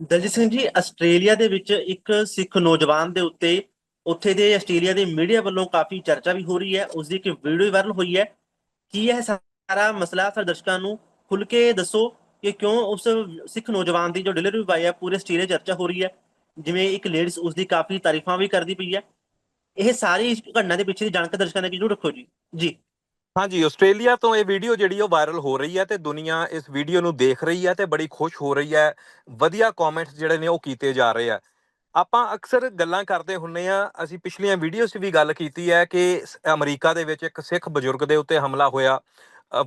Daljit Singh ji, Australia ਦੇ ਵਿੱਚ ਇੱਕ ਸਿੱਖ ਨੌਜਵਾਨ ਦੇ ਉੱਤੇ ਉੱਥੇ ਦੇ ਆਸਟ੍ਰੇਲੀਆ ਦੇ ਮੀਡੀਆ ਵੱਲੋਂ ਕਾਫੀ ਚਰਚਾ ਵੀ ਹੋ ਰਹੀ ਹੈ ਉਸ ਦੀ ਇੱਕ ਵੀਡੀਓ ਵਾਇਰਲ ਹੋਈ ਹੈ। ਕੀ ਇਹ ਸਾਰਾ ਮਸਲਾ ਸਾਡੇ ਦਰਸ਼ਕਾਂ ਨੂੰ ਖੁੱਲ ਕੇ ਦੱਸੋ ਕਿ ਕਿਉਂ ਉਸ ਸਿੱਖ ਨੌਜਵਾਨ ਦੀ ਜੋ ਡਿਲੀਵਰੀ ਬਾਈ ਹੈ, ਪੂਰੇ ਆਸਟ੍ਰੇਲੀਆ ਚਰਚਾ ਹੋ ਰਹੀ ਹੈ, ਜਿਵੇਂ ਇੱਕ ਲੇਡੀਜ਼ ਉਸ ਦੀ ਕਾਫੀ ਤਾਰੀਫਾਂ ਵੀ ਕਰਦੀ ਪਈ ਹੈ। ਇਹ ਸਾਰੀ ਇਸ ਘਟਨਾ ਦੇ ਪਿੱਛੇ ਦੀ ਜਾਣਕਾਰੀ ਦਰਸ਼ਕਾਂ ਨੇ ਜਰੂਰ ਰੱਖੋ ਜੀ। ਜੀ। ਹਾਂਜੀ ਆਸਟ੍ਰੇਲੀਆ ਤੋਂ ਇਹ ਵੀਡੀਓ ਜਿਹੜੀ ਉਹ ਵਾਇਰਲ ਹੋ ਰਹੀ ਹੈ ਤੇ ਦੁਨੀਆ ਇਸ ਵੀਡੀਓ ਨੂੰ ਦੇਖ ਰਹੀ ਹੈ ਤੇ ਬੜੀ ਖੁਸ਼ ਹੋ ਰਹੀ ਹੈ। ਵਧੀਆ ਕਮੈਂਟਸ ਜਿਹੜੇ ਨੇ ਉਹ ਕੀਤੇ ਜਾ ਰਹੇ ਆ। ਆਪਾਂ ਅਕਸਰ ਗੱਲਾਂ ਕਰਦੇ ਹੁੰਨੇ ਆ ਅਸੀਂ ਪਿਛਲੀਆਂ ਵੀਡੀਓਜ਼ 'ਚ ਵੀ ਗੱਲ ਕੀਤੀ ਹੈ ਕਿ ਅਮਰੀਕਾ ਦੇ ਵਿੱਚ ਇੱਕ ਸਿੱਖ ਬਜ਼ੁਰਗ ਦੇ ਉੱਤੇ ਹਮਲਾ ਹੋਇਆ। ਅ,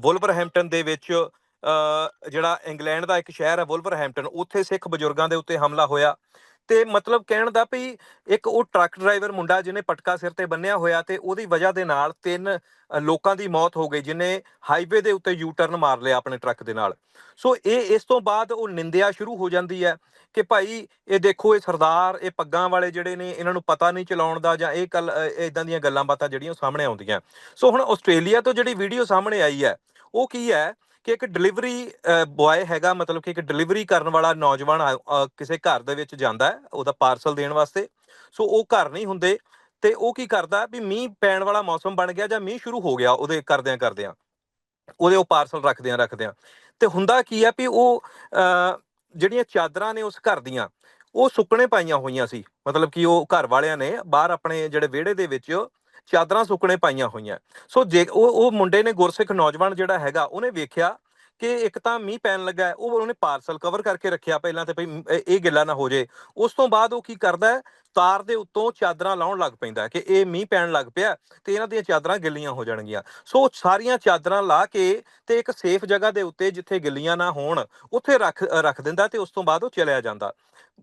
ਦੇ ਵਿੱਚ ਜਿਹੜਾ ਇੰਗਲੈਂਡ ਦਾ ਇੱਕ ਸ਼ਹਿਰ ਹੈ ਵੁਲਵਰਹੈਂਪਟਨ ਉੱਥੇ ਸਿੱਖ ਬਜ਼ੁਰਗਾਂ ਦੇ ਉੱਤੇ ਹਮਲਾ ਹੋਇਆ। ਤੇ ਮਤਲਬ ਕਹਿਣ ਦਾ ਵੀ ਇੱਕ ਉਹ ਟਰੱਕ ਡਰਾਈਵਰ ਮੁੰਡਾ ਜਿਹਨੇ ਪਟਕਾ ਸਿਰ ਤੇ ਬੰਨਿਆ ਹੋਇਆ ਤੇ ਉਹਦੀ ਵਜ੍ਹਾ ਦੇ ਨਾਲ ਤਿੰਨ ਲੋਕਾਂ ਦੀ ਮੌਤ ਹੋ ਗਈ ਜਿਨੇ ਹਾਈਵੇ ਦੇ ਉੱਤੇ ਯੂ ਟਰਨ ਮਾਰ ਲਿਆ ਆਪਣੇ ਟਰੱਕ ਦੇ ਨਾਲ। ਸੋ ਇਹ ਇਸ ਤੋਂ ਬਾਅਦ ਉਹ ਨਿੰਦਿਆ ਸ਼ੁਰੂ ਹੋ ਜਾਂਦੀ ਹੈ ਕਿ ਭਾਈ ਇਹ ਦੇਖੋ ਇਹ ਸਰਦਾਰ, ਇਹ ਪੱਗਾਂ ਵਾਲੇ ਜਿਹੜੇ ਨੇ ਇਹਨਾਂ ਨੂੰ ਪਤਾ ਨਹੀਂ ਚਲਾਉਣ ਦਾ ਜਾਂ ਇਹ ਕੱਲ ਇਦਾਂ ਦੀਆਂ ਗੱਲਾਂ ਬਾਤਾਂ ਜਿਹੜੀਆਂ ਉਹ ਸਾਹਮਣੇ ਆਉਂਦੀਆਂ। ਸੋ ਹੁਣ ਆਸਟ੍ਰੇਲੀਆ ਤੋਂ ਜਿਹੜੀ ਵੀਡੀਓ ਸਾਹਮਣੇ ਆਈ ਹੈ, ਉਹ ਕੀ ਹੈ? ਕਿ ਇੱਕ ਡਿਲੀਵਰੀ ਬॉय ਹੈਗਾ, ਮਤਲਬ ਕਿ ਇੱਕ ਡਿਲੀਵਰੀ ਕਰਨ ਵਾਲਾ ਨੌਜਵਾਨ ਆ- ਕਿਸੇ ਘਰ ਦੇ ਵਿੱਚ ਜਾਂਦਾ ਹੈ, ਉਹਦਾ ਪਾਰਸਲ ਦੇਣ ਵਾਸਤੇ। ਸੋ ਉਹ ਘਰ ਨਹੀਂ ਹੁੰਦੇ ਤੇ ਉਹ ਕੀ ਕਰਦਾ ਵੀ ਮੀਂਹ ਪੈਣ ਵਾਲਾ ਮੌਸਮ ਬਣ ਗਿਆ ਜਾਂ ਮੀਂਹ ਸ਼ੁਰੂ ਹੋ ਗਿਆ ਉਹਦੇ ਕਰਦਿਆਂ ਕਰਦਿਆਂ। ਉਹਦੇ ਉਹ ਪਾਰਸਲ ਰੱਖਦਿਆਂ ਰੱਖਦਿਆਂ। ਤੇ ਹੁੰਦਾ ਕੀ ਆ ਵੀ ਉਹ ਜਿਹੜੀਆਂ ਚਾਦਰਾਂ ਨੇ ਉਸ ਘਰ ਦੀਆਂ, ਉਹ ਸੁੱਕਣੇ ਪਾਈਆਂ ਹੋਈਆਂ ਸੀ। ਮਤਲਬ ਕਿ ਉਹ ਘਰ ਵਾਲਿਆਂ ਨੇ ਬਾਹਰ ਆਪਣੇ ਜਿਹੜੇ ਵਿਹੜੇ ਦੇ ਵਿੱਚ ਚਾਦਰਾਂ ਸੁੱਕਣੇ ਪਾਈਆਂ ਹੋਈਆਂ। ਸੋ ਜੇ ਉਹ ਉਹ ਮੁੰਡੇ ਨੇ ਗੁਰਸਿੱਖ ਨੌਜਵਾਨ ਜਿਹੜਾ ਹੈਗਾ, ਉਹਨੇ ਵੇਖਿਆ ਕਿ ਇੱਕ ਤਾਂ ਮੀਂਹ ਪੈਣ ਲੱਗਾ ਉਹ ਉਹਨੇ ਪਾਰਸਲ ਕਵਰ ਕਰਕੇ ਰੱਖਿਆ ਪਹਿਲਾਂ ਤੇ ਭਈ ਇਹ- ਗਿੱਲਾ ਨਾ ਹੋ ਜੇ। ਉਸ ਤੋਂ ਬਾਅਦ ਉਹ ਕੀ ਕਰਦਾ ਹੈ, ਤਾਰ ਦੇ ਉੱਤੋਂ ਚਾਦਰਾਂ ਲਾਉਣ ਲੱਗ ਪੈਂਦਾ ਕਿ ਇਹ ਮੀਂਹ ਪੈਣ ਲੱਗ ਪਿਆ ਤੇ ਇਹਨਾਂ ਦੀਆਂ ਚਾਦਰਾਂ ਗਿੱਲੀਆਂ ਹੋ ਜਾਣਗੀਆਂ। ਸੋ ਸਾਰੀਆਂ ਚਾਦਰਾਂ ਲਾ ਕੇ ਤੇ ਇੱਕ ਸੇਫ ਜਗ੍ਹਾ ਦੇ ਉੱਤੇ ਜਿੱਥੇ ਗਿੱਲੀਆਂ ਨਾ ਹੋਣ, ਉੱਥੇ ਰੱਖ ਰੱਖ ਦਿੰਦਾ ਤੇ ਉਸ ਤੋਂ ਬਾਅਦ ਉਹ ਚਲਿਆ ਜਾਂਦਾ।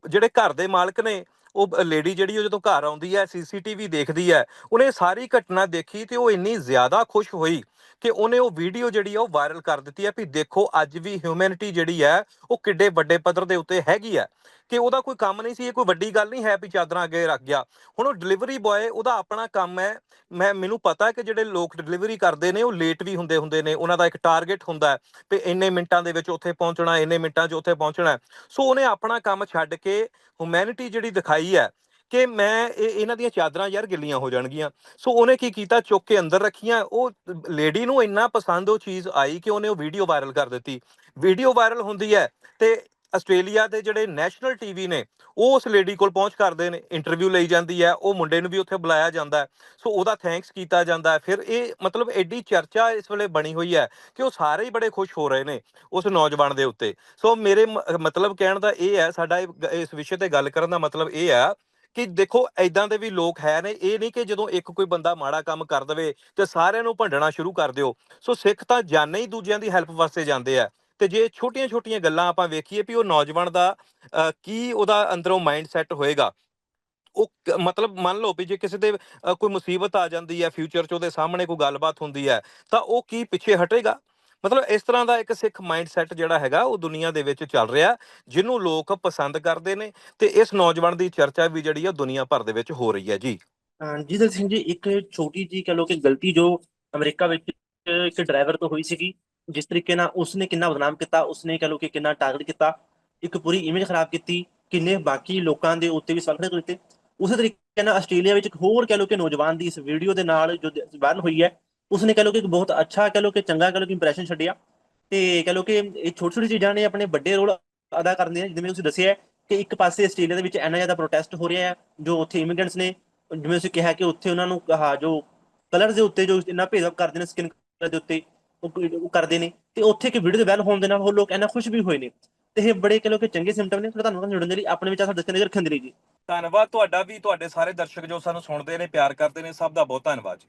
ਜਿਹੜੇ ਘਰ ਦੇ ਮਾਲਕ ਨੇ ਉਹ ਲੇਡੀ ਜਿਹੜੀ ਉਹ ਜਦੋਂ ਘਰ ਆਉਂਦੀ ਹੈ, ਸੀਸੀਟੀਵੀ ਦੇਖਦੀ ਹੈ, ਉਹਨੇ ਸਾਰੀ ਘਟਨਾ ਦੇਖੀ ਤੇ ਉਹ ਇੰਨੀ ਜ਼ਿਆਦਾ ਖੁਸ਼ ਹੋਈ ਕਿ ਉਹਨੇ ਉਹ ਵੀਡੀਓ ਜਿਹੜੀ ਆ ਉਹ ਵਾਇਰਲ ਕਰ ਦਿੱਤੀ ਹੈ ਵੀ ਦੇਖੋ ਅੱਜ ਵੀ ਹਿਊਮੈਨਿਟੀ ਜਿਹੜੀ ਹੈ, ਉਹ ਕਿੱਡੇ ਵੱਡੇ ਪੱਧਰ ਦੇ ਉੱਤੇ ਹੈਗੀ ਹੈ। ਕਿ ਉਹਦਾ ਕੋਈ ਕੰਮ ਨਹੀਂ ਸੀ, ਇਹ ਕੋਈ ਵੱਡੀ ਗੱਲ ਨਹੀਂ, ਹੈ ਵੀ ਚਾਦਰਾਂ ਅੱਗੇ ਰੱਖ ਗਿਆ। ਹੁਣ ਉਹ ਡਿਲੀਵਰੀ ਬॉय ਉਹਦਾ ਆਪਣਾ ਕੰਮ ਹੈ, ਮੈਂ, ਮੈਨੂੰ ਪਤਾ ਕਿ ਜਿਹੜੇ ਲੋਕ ਡਿਲੀਵਰੀ ਕਰਦੇ ਨੇ, ਉਹ ਲੇਟ ਵੀ ਹੁੰਦੇ ਹੁੰਦੇ ਨੇ, ਉਹਨਾਂ ਦਾ ਇੱਕ ਟਾਰਗੇਟ ਹੁੰਦਾ ਹੈ ਵੀ ਇੰਨੇ ਮਿੰਟਾਂ ਦੇ ਵਿੱਚ ਉੱਥੇ ਪਹੁੰਚਣਾ, ਇੰਨੇ ਮਿੰਟਾਂ 'ਚ ਉੱਥੇ ਪਹੁੰਚਣਾ ਸੋ ਉਹਨੇ ਆਪਣਾ ਕੰਮ ਛੱਡ ਕੇ ਹਿਊਮੈਨਿਟੀ ਜਿਹੜੀ ਦਿਖਾਈ ਹੈ ਕਿ ਮੈਂ, ਇਹ, ਇਹਨਾਂ ਦੀਆਂ ਚਾਦਰਾਂ ਯਾਰ ਗਿੱਲੀਆਂ ਹੋ ਜਾਣਗੀਆਂ। ਸੋ ਉਹਨੇ ਕੀ ਕੀਤਾ? ਚੁੱਕ ਕੇ ਅੰਦਰ ਰੱਖੀਆਂ। ਉਹ ਲੇਡੀ ਨੂੰ ਇੰਨਾ ਪਸੰਦ ਉਹ ਚੀਜ਼ ਆਈ ਕਿ ਉਹਨੇ ਉਹ ਵੀਡੀਓ ਵਾਇਰਲ ਕਰ ਦਿੱਤੀ। ਵੀਡੀਓ ਵਾਇਰਲ ਹੁੰਦੀ ਹੈ ਤੇ ਆਸਟ੍ਰੇਲੀਆ ਦੇ ਜਿਹੜੇ ਨੈਸ਼ਨਲ ਟੀਵੀ ਨੇ, ਉਹ ਉਸ ਲੇਡੀ ਕੋਲ ਪਹੁੰਚ ਕਰਦੇ ਨੇ, ਇੰਟਰਵਿਊ ਲਈ ਜਾਂਦੀ ਹੈ, ਉਹ ਮੁੰਡੇ ਨੂੰ ਵੀ ਉੱਥੇ ਬੁਲਾਇਆ ਜਾਂਦਾ ਹੈ। ਸੋ ਉਹਦਾ ਥੈਂਕਸ ਕੀਤਾ ਜਾਂਦਾ ਹੈ। ਫਿਰ ਇਹ ਮਤਲਬ ਐਡੀ ਚਰਚਾ ਇਸ ਵੇਲੇ ਬਣੀ ਹੋਈ ਹੈ ਕਿ ਉਹ ਸਾਰੇ ਹੀ ਬੜੇ ਖੁਸ਼ ਹੋ ਰਹੇ ਨੇ ਉਸ ਨੌਜਵਾਨ ਦੇ ਉੱਤੇ। ਸੋ ਮੇਰੇ ਮ- ਮਤਲਬ ਕਹਿਣ ਦਾ ਇਹ ਹੈ, ਸਾਡਾ ਇਸ ਵਿਸ਼ੇ ਤੇ ਗੱਲ ਕਰਨ ਦਾ ਮਤਲਬ ਇਹ ਹੈ ਕਿ ਦੇਖੋ ਐਦਾਂ ਦੇ ਵੀ ਲੋਕ ਹੈ ਨੇ, ਇਹ ਨਹੀਂ ਕਿ ਜਦੋਂ ਇੱਕ ਕੋਈ ਬੰਦਾ ਮਾੜਾ ਕੰਮ ਕਰ ਦਵੇ ਤੇ ਸਾਰਿਆਂ ਨੂੰ ਭੰਡਣਾ ਸ਼ੁਰੂ ਕਰ ਦਿਓ। ਸੋ ਸਿੱਖ ਤਾਂ ਜਾਣੇ ਹੀ ਦੂਜਿਆਂ ਦੀ ਹੈਲਪ ਵਾਸਤੇ ਜਾਂਦੇ ਆ। ਤੇ ਜੇ ਛੋਟੀਆਂ-ਛੋਟੀਆਂ ਗੱਲਾਂ ਆਪਾਂ ਵੇਖੀਏ ਵੀ ਉਹ ਨੌਜਵਾਨ ਦਾ ਕੀ ਉਹਦਾ ਅੰਦਰੋਂ ਮਾਈਂਡ ਸੈਟ ਹੋਏਗਾ, ਉਹ ਮਤਲਬ ਮੰਨ ਲਓ ਵੀ ਜੇ ਕਿਸੇ ਦੇ ਕੋਈ ਮੁਸੀਬਤ ਆ ਜਾਂਦੀ ਹੈ, ਫਿਊਚਰ 'ਚ ਉਹਦੇ ਸਾਹਮਣੇ ਕੋਈ ਗੱਲਬਾਤ ਹੁੰਦੀ ਹੈ, ਤਾਂ ਉਹ ਕੀ ਪਿੱਛੇ ਹਟੇਗਾ? ਮਤਲਬ ਇਸ ਤਰ੍ਹਾਂ ਦਾ ਇੱਕ ਸਿੱਖ ਮਾਈਂਡ ਸੈਟ ਜਿਹੜਾ ਹੈਗਾ, ਉਹ ਦੁਨੀਆ ਦੇ ਵਿੱਚ ਚੱਲ ਰਿਹਾ, ਜਿਹਨੂੰ ਲੋਕ ਪਸੰਦ ਕਰਦੇ ਨੇ ਤੇ ਇਸ ਨੌਜਵਾਨ ਦੀ ਚਰਚਾ ਵੀ ਜਿਹੜੀ ਆ ਦੁਨੀਆ ਭਰ ਦੇ ਵਿੱਚ ਹੋ ਰਹੀ ਹੈ, ਜੀ। ਜੀ ਦਲਜੀਤ ਸਿੰਘ ਜੀ, ਇੱਕ ਛੋਟੀ ਜੀ ਕਹ ਲੋ ਕਿ ਗਲਤੀ ਜੋ ਅਮਰੀਕਾ ਵਿੱਚ ਇੱਕ ਡਰਾਈਵਰ ਤੋਂ ਹੋਈ ਸੀਗੀ ਜਿਸ ਤਰੀਕੇ ਨਾਲ ਉਸਨੇ ਕਿੰਨਾ ਬਦਨਾਮ ਕੀਤਾ, ਉਸਨੇ ਕਹ ਲੋ ਕਿ ਕਿੰਨਾ ਟਾਰਗੇਟ ਕੀਤਾ, ਇੱਕ ਪੂਰੀ ਇਮੇਜ ਖਰਾਬ ਕੀਤੀ, ਕਿੰਨੇ ਬਾਕੀ ਲੋਕਾਂ ਦੇ ਉੱਤੇ ਵੀ ਸਵਾਲ ਖੜੇ ਕੀਤੇ। ਉਸੇ ਤਰੀਕੇ ਨਾਲ ਆਸਟ੍ਰੇਲੀਆ ਵਿੱਚ ਇੱਕ ਹੋਰ ਕਹ ਲੋ ਕਿ ਨੌਜਵਾਨ ਦੀ ਇਸ ਵੀਡੀਓ ਦੇ ਨਾਲ ਜੋ ਵਾਇਰਲ ਹੋਈ ਹੈ, ਉਸਨੇ ਕਹ ਲੋ ਕਿ ਇੱਕ ਬਹੁਤ ਅੱਛਾ ਕਹ ਲੋ ਕਿ ਚੰਗਾ ਕਹ ਲੋ ਕਿ ਇੰਪ੍ਰੈਸ਼ਨ ਛੱਡਿਆ। ਤੇ ਕਹ ਲੋ ਕਿ ਇਹ ਛੋਟੀ ਛੋਟੀ ਚੀਜ਼ਾਂ ਨੇ ਆਪਣੇ ਵੱਡੇ ਰੋਲ ਅਦਾ ਕਰਦੀਆਂ ਜਿਵੇਂ ਤੁਸੀਂ ਦੱਸਿਆ ਕਿ ਇੱਕ ਪਾਸੇ ਆਸਟ੍ਰੇਲੀਆ ਦੇ ਵਿੱਚ ਇੰਨਾ ਜ਼ਿਆਦਾ ਪ੍ਰੋਟੈਸਟ ਹੋ ਰਿਹਾ ਹੈ, ਜੋ ਉੱਥੇ ਇਮੀਗ੍ਰੈਂਟਸ ਨੇ, ਜਿਵੇਂ ਤੁਸੀਂ ਕਿਹਾ ਕਿ ਉੱਥੇ ਉਹਨਾਂ ਨੂੰ, ਆਹ ਜੋ ਕਲਰ ਦੇ ਉੱਤੇ ਜੋ ਇੰਨਾ ਭੇਦਭਾਵ ਕਰਦੇ ਨੇ ਸਕਿਨ ਕਲਰ ਦੇ ਉੱਤੇ ਉਹ ਕਰਦੇ ਨੇ ਤੇ ਉੱਥੇ ਇੱਕ ਵੀਡੀਓ ਦੇ ਵੈਲ ਹੋਣ ਦੇ ਨਾਲ ਉਹ ਲੋਕ ਇੰਨਾ ਖੁਸ਼ ਵੀ ਹੋਏ ਨੇ। ਤੇ ਇਹ ਬੜੇ ਕਹ ਲੋ ਕਿ ਚੰਗੇ ਸਿੰਪਟਮ ਨੇ, ਫਿਰ ਤੁਹਾਨੂੰ ਜੁੜਨ ਦੇ ਲਈ ਆਪਣੇ ਵਿਚਾਰ ਸਾਡੇ ਦੱਸਣ ਰੱਖਣ ਦੇ ਲਈ ਜੀ। ਧੰਨਵਾਦ ਤੁਹਾਡਾ ਵੀ, ਤੁਹਾਡੇ ਸਾਰੇ ਦਰਸ਼ਕ ਜੋ ਸਾਨੂੰ ਸੁਣਦੇ ਨੇ, ਪਿਆਰ ਕਰਦੇ ਨੇ, ਸਭ ਦਾ ਬਹੁਤ ਧੰਨਵਾਦ ਜੀ।